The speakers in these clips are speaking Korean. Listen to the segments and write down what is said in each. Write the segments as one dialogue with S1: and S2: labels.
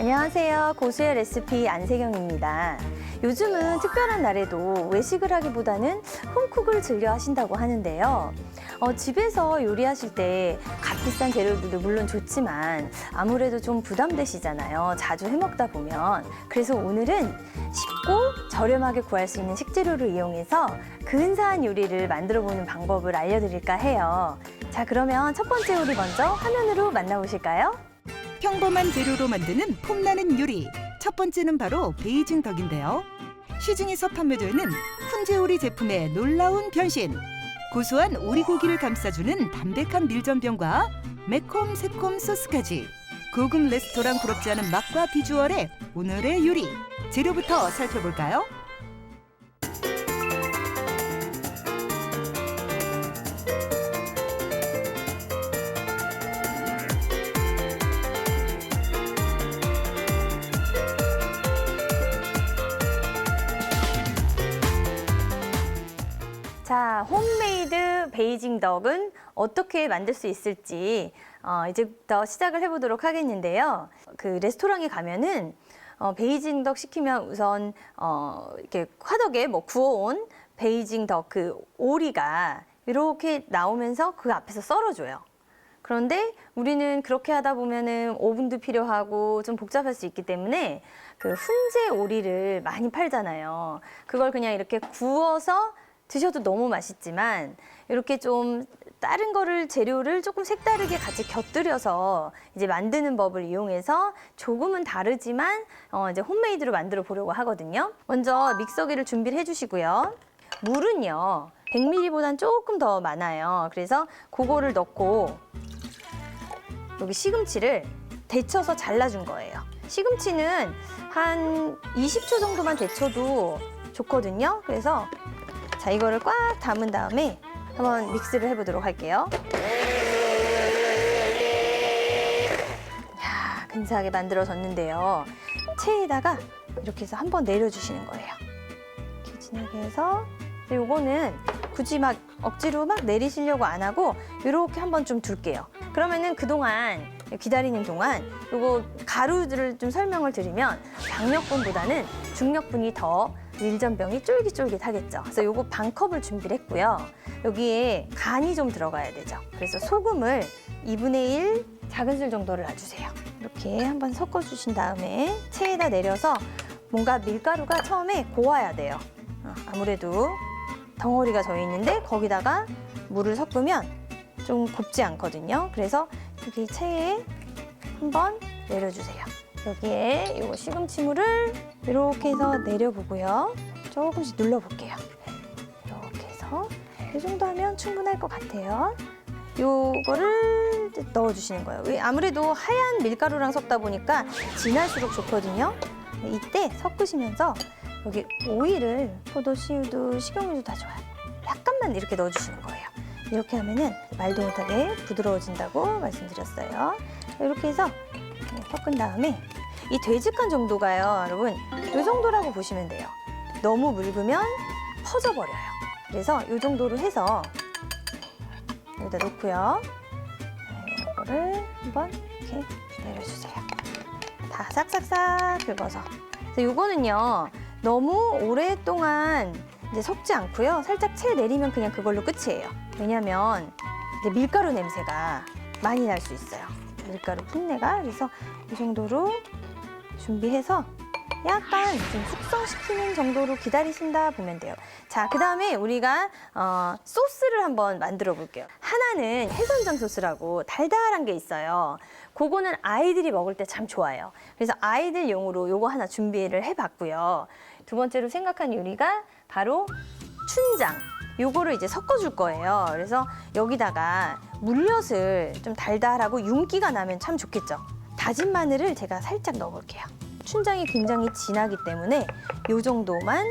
S1: 안녕하세요. 고수의 레시피 안세경입니다. 요즘은 특별한 날에도 외식을 하기보다는 홈쿡을 즐겨 하신다고 하는데요. 어, 집에서 요리하실 때 값비싼 재료들도 물론 좋지만 아무래도 좀 부담되시잖아요. 자주 해먹다 보면. 그래서 오늘은 쉽고 저렴하게 구할 수 있는 식재료를 이용해서 근사한 요리를 만들어 보는 방법을 알려드릴까 해요. 자, 그러면 첫 번째 요리 먼저 화면으로 만나보실까요?
S2: 평범한 재료로 만드는 폼나는 요리. 첫 번째는 바로 베이징 덕인데요. 시중에서 판매되는 훈제오리 제품의 놀라운 변신. 고소한 오리고기를 감싸주는 담백한 밀전병과 매콤 새콤 소스까지. 고급 레스토랑 부럽지 않은 맛과 비주얼의 오늘의 요리. 재료부터 살펴볼까요?
S1: 베이징 덕은 어떻게 만들 수 있을지 어, 이제부터 시작을 해보도록 하겠는데요. 그 레스토랑에 가면은 어, 베이징 덕 시키면 우선 어, 이렇게 화덕에 뭐 구워온 베이징 덕 그 오리가 이렇게 나오면서 그 앞에서 썰어줘요. 그런데 우리는 그렇게 하다 보면은 오븐도 필요하고 좀 복잡할 수 있기 때문에 그 훈제 오리를 많이 팔잖아요. 그걸 그냥 이렇게 구워서 드셔도 너무 맛있지만 이렇게 좀 다른 거를 재료를 조금 색다르게 같이 곁들여서 이제 만드는 법을 이용해서 조금은 다르지만 어 이제 홈메이드로 만들어 보려고 하거든요. 먼저 믹서기를 준비를 해주시고요. 물은요 100ml보단 조금 더 많아요. 그래서 그거를 넣고 여기 시금치를 데쳐서 잘라준 거예요. 시금치는 한 20초 정도만 데쳐도 좋거든요. 그래서 자 이거를 꽉 담은 다음에 한번 믹스를 해보도록 할게요. 야 근사하게 만들어졌는데요. 체에다가 이렇게 해서 한번 내려주시는 거예요. 이렇게 진하게 해서 요거는 굳이 막 억지로 막 내리시려고 안 하고 이렇게 한번 좀 둘게요. 그러면은 그동안 기다리는 동안 요거 가루들을 좀 설명을 드리면 박력분보다는 중력분이 더 밀전병이 쫄깃쫄깃하겠죠. 그래서 요거 반 컵을 준비를 했고요. 여기에 간이 좀 들어가야 되죠. 그래서 소금을 2분의 1 작은 술 정도를 놔주세요. 이렇게 한번 섞어주신 다음에 체에다 내려서 뭔가 밀가루가 처음에 고와야 돼요. 어, 아무래도 덩어리가 져 있는데 거기다가 물을 섞으면 좀 곱지 않거든요. 그래서 여기 체에 한번 내려주세요. 여기에 이거 시금치물을 이렇게 해서 내려보고요. 조금씩 눌러볼게요. 이렇게 해서 이 정도 하면 충분할 것 같아요. 요거를 넣어주시는 거예요. 왜? 아무래도 하얀 밀가루랑 섞다 보니까 진할수록 좋거든요. 이때 섞으시면서 여기 오일을 포도씨유도 식용유도 다 좋아요. 약간만 이렇게 넣어주시는 거예요. 이렇게 하면은 말도 못하게 부드러워진다고 말씀드렸어요. 이렇게 해서 네, 섞은 다음에 이 되직한 정도가요, 여러분. 이 정도라고 보시면 돼요. 너무 묽으면 퍼져버려요. 그래서 이 정도로 해서 여기다 놓고요. 이거를 한번 이렇게 내려주세요. 다 싹싹싹 긁어서. 그래서 이거는요, 너무 오랫동안 이제 섞지 않고요. 살짝 채 내리면 그냥 그걸로 끝이에요. 왜냐면 밀가루 냄새가 많이 날 수 있어요. 밀가루 풋내가. 그래서 이 정도로 준비해서 약간 좀 숙성시키는 정도로 기다리신다 보면 돼요. 자, 그 다음에 우리가 어, 소스를 한번 만들어 볼게요. 하나는 해선장 소스라고 달달한 게 있어요. 그거는 아이들이 먹을 때 참 좋아요. 그래서 아이들용으로 요거 하나 준비를 해봤고요. 두 번째로 생각한 요리가 바로 춘장. 요거를 이제 섞어줄 거예요. 그래서 여기다가 물엿을 좀 달달하고 윤기가 나면 참 좋겠죠. 다진 마늘을 제가 살짝 넣어볼게요. 춘장이 굉장히 진하기 때문에 요 정도만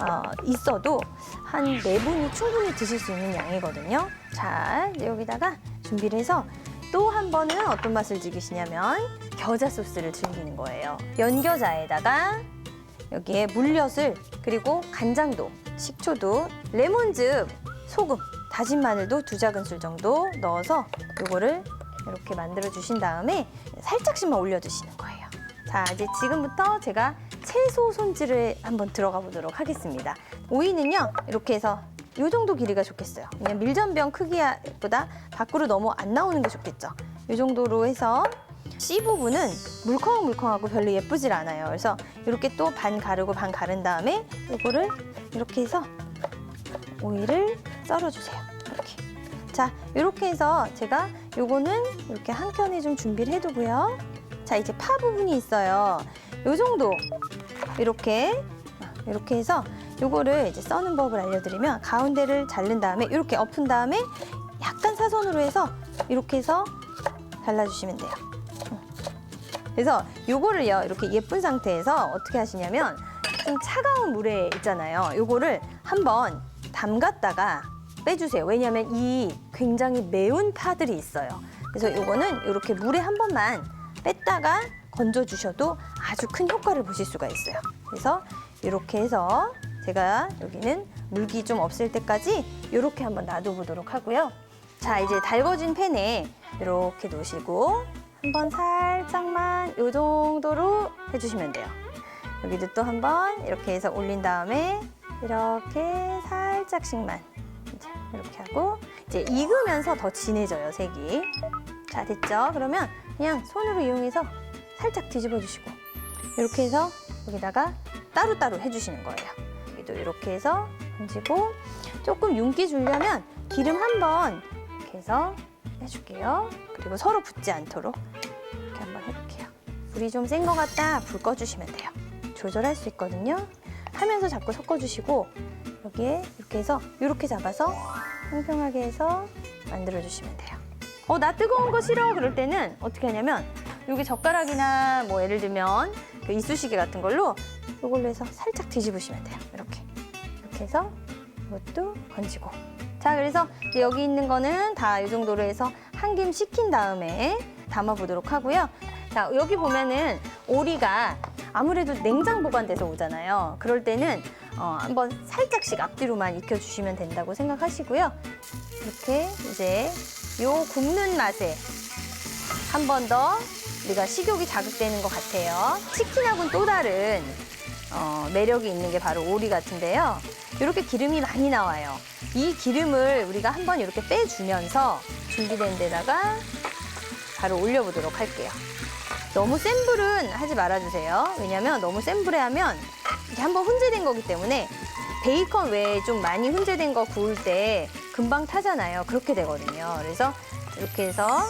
S1: 어, 있어도 한 네 분이 충분히 드실 수 있는 양이거든요. 자, 여기다가 준비를 해서 또 한 번은 어떤 맛을 즐기시냐면 겨자 소스를 즐기는 거예요. 연겨자에다가 여기에 물엿을 그리고 간장도, 식초도, 레몬즙, 소금, 다진 마늘도 두 작은술 정도 넣어서 요거를 이렇게 만들어 주신 다음에 살짝씩만 올려 주시는 거예요. 자, 이제 지금부터 제가 채소 손질을 한번 들어가 보도록 하겠습니다. 오이는요, 이렇게 해서 이 정도 길이가 좋겠어요. 그냥 밀전병 크기보다 밖으로 너무 안 나오는 게 좋겠죠. 이 정도로 해서 씨 부분은 물컹물컹하고 별로 예쁘질 않아요. 그래서 이렇게 또 반 가르고 반 가른 다음에 이거를 이렇게 해서 오이를 썰어주세요. 이렇게. 자, 이렇게 해서 제가 요거는 이렇게 한 켠에 좀 준비를 해두고요. 자, 이제 파 부분이 있어요. 요 정도 이렇게 이렇게 해서 요거를 이제 써는 법을 알려드리면 가운데를 자른 다음에 이렇게 엎은 다음에 약간 사선으로 해서 이렇게 해서 잘라주시면 돼요. 음. 그래서 요거를요 이렇게 예쁜 상태에서 어떻게 하시냐면 좀 차가운 물에 있잖아요. 요거를 한번 담갔다가 빼주세요. 왜냐하면 이 굉장히 매운 파들이 있어요. 그래서 요거는 이렇게 물에 한 번만 뺐다가 건져 주셔도 아주 큰 효과를 보실 수가 있어요. 그래서 이렇게 해서 제가 여기는 물기 좀 없을 때까지 이렇게 한번 놔둬보도록 하고요. 자, 이제 달궈진 팬에 이렇게 놓으시고 한번 살짝만 이 정도로 해주시면 돼요. 여기도 또 한 번 이렇게 해서 올린 다음에 이렇게 살짝씩만 이제 이렇게 하고 이제 익으면서 더 진해져요 색이. 자 됐죠? 그러면 그냥 손으로 이용해서 살짝 뒤집어 주시고 이렇게 해서 여기다가 따로따로 해주시는 거예요. 여기도 이렇게 해서 얹고 조금 윤기 주려면 기름 한번 이렇게 해서 해줄게요. 그리고 서로 붙지 않도록 이렇게 한번 해볼게요. 불이 좀 센 것 같다 불 꺼주시면 돼요. 조절할 수 있거든요. 하면서 자꾸 섞어주시고 여기에 이렇게 해서 이렇게 잡아서 평평하게 해서 만들어 주시면 돼요. 어, 나 뜨거운 거 싫어. 그럴 때는 어떻게 하냐면 여기 젓가락이나 뭐 예를 들면 그 이쑤시개 같은 걸로 이걸로 해서 살짝 뒤집으시면 돼요. 이렇게. 이렇게 해서 이것도 건지고. 자, 그래서 이제 여기 있는 거는 다 이 정도로 해서 한 김 식힌 다음에 담아 보도록 하고요. 자, 여기 보면은 오리가 아무래도 냉장 보관돼서 오잖아요. 그럴 때는 어, 한번 살짝씩 앞뒤로만 익혀주시면 된다고 생각하시고요. 이렇게 이제 요 굽는 맛에 한 번 더 우리가 식욕이 자극되는 것 같아요. 치킨하고는 또 다른 어, 매력이 있는 게 바로 오리 같은데요. 이렇게 기름이 많이 나와요. 이 기름을 우리가 한번 이렇게 빼주면서 준비된 데다가 바로 올려보도록 할게요. 너무 센 불은 하지 말아주세요. 왜냐면 너무 센 불에 하면 이게 한번 훈제된 거기 때문에 베이컨 외에 좀 많이 훈제된 거 구울 때 금방 타잖아요. 그렇게 되거든요. 그래서 이렇게 해서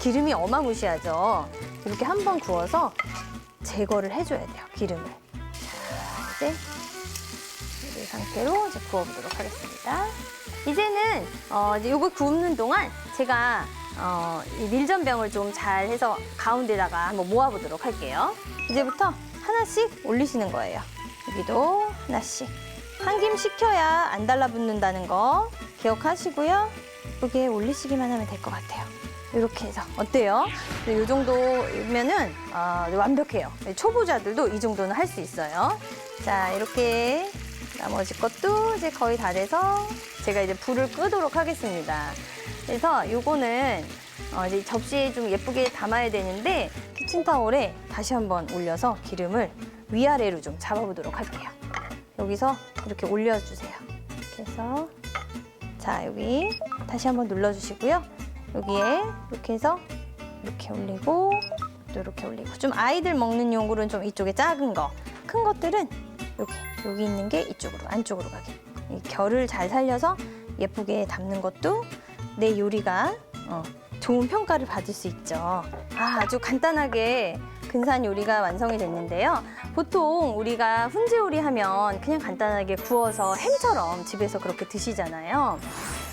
S1: 기름이 어마무시하죠. 이렇게 한번 구워서 제거를 해줘야 돼요. 기름을. 자, 이제 이 상태로 이제 구워보도록 하겠습니다. 이제는 어, 이제 요거 굽는 동안 제가 어, 이 밀전병을 좀 잘 해서 가운데다가 한번 모아보도록 할게요. 이제부터 하나씩 올리시는 거예요. 여기도 하나씩. 한 김 식혀야 안 달라붙는다는 거 기억하시고요. 예쁘게 올리시기만 하면 될 것 같아요. 이렇게 해서 어때요? 이 정도면은 어, 완벽해요. 초보자들도 이 정도는 할 수 있어요. 자 이렇게 나머지 것도 이제 거의 다 돼서 제가 이제 불을 끄도록 하겠습니다. 그래서 요거는 어, 이제 접시에 좀 예쁘게 담아야 되는데 키친타올에 다시 한번 올려서 기름을 위아래로 좀 잡아보도록 할게요. 여기서 이렇게 올려주세요. 이렇게 해서 자 여기 다시 한번 눌러주시고요. 여기에 이렇게 해서 이렇게 올리고 또 이렇게 올리고 좀 아이들 먹는 용으로는 좀 이쪽에 작은 거, 큰 것들은 여기 여기 있는 게 이쪽으로 안쪽으로 가게. 이 결을 잘 살려서 예쁘게 담는 것도 내 요리가 어, 좋은 평가를 받을 수 있죠. 아, 아주 간단하게 근사한 요리가 완성이 됐는데요. 보통 우리가 훈제 요리 하면 그냥 간단하게 구워서 햄처럼 집에서 그렇게 드시잖아요.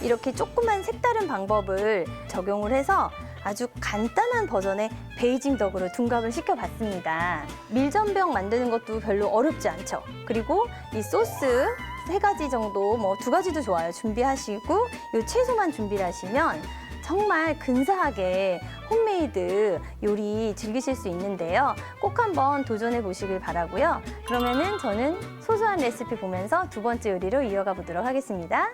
S1: 이렇게 조그만 색다른 방법을 적용을 해서 아주 간단한 버전의 베이징 덕으로 둔갑을 시켜봤습니다. 밀전병 만드는 것도 별로 어렵지 않죠. 그리고 이 소스 세 가지 정도, 뭐 두 가지도 좋아요. 준비하시고 요 채소만 준비를 하시면 정말 근사하게 홈메이드 요리 즐기실 수 있는데요. 꼭 한번 도전해 보시길 바라고요. 그러면은 저는 소소한 레시피 보면서 두 번째 요리로 이어가 보도록 하겠습니다.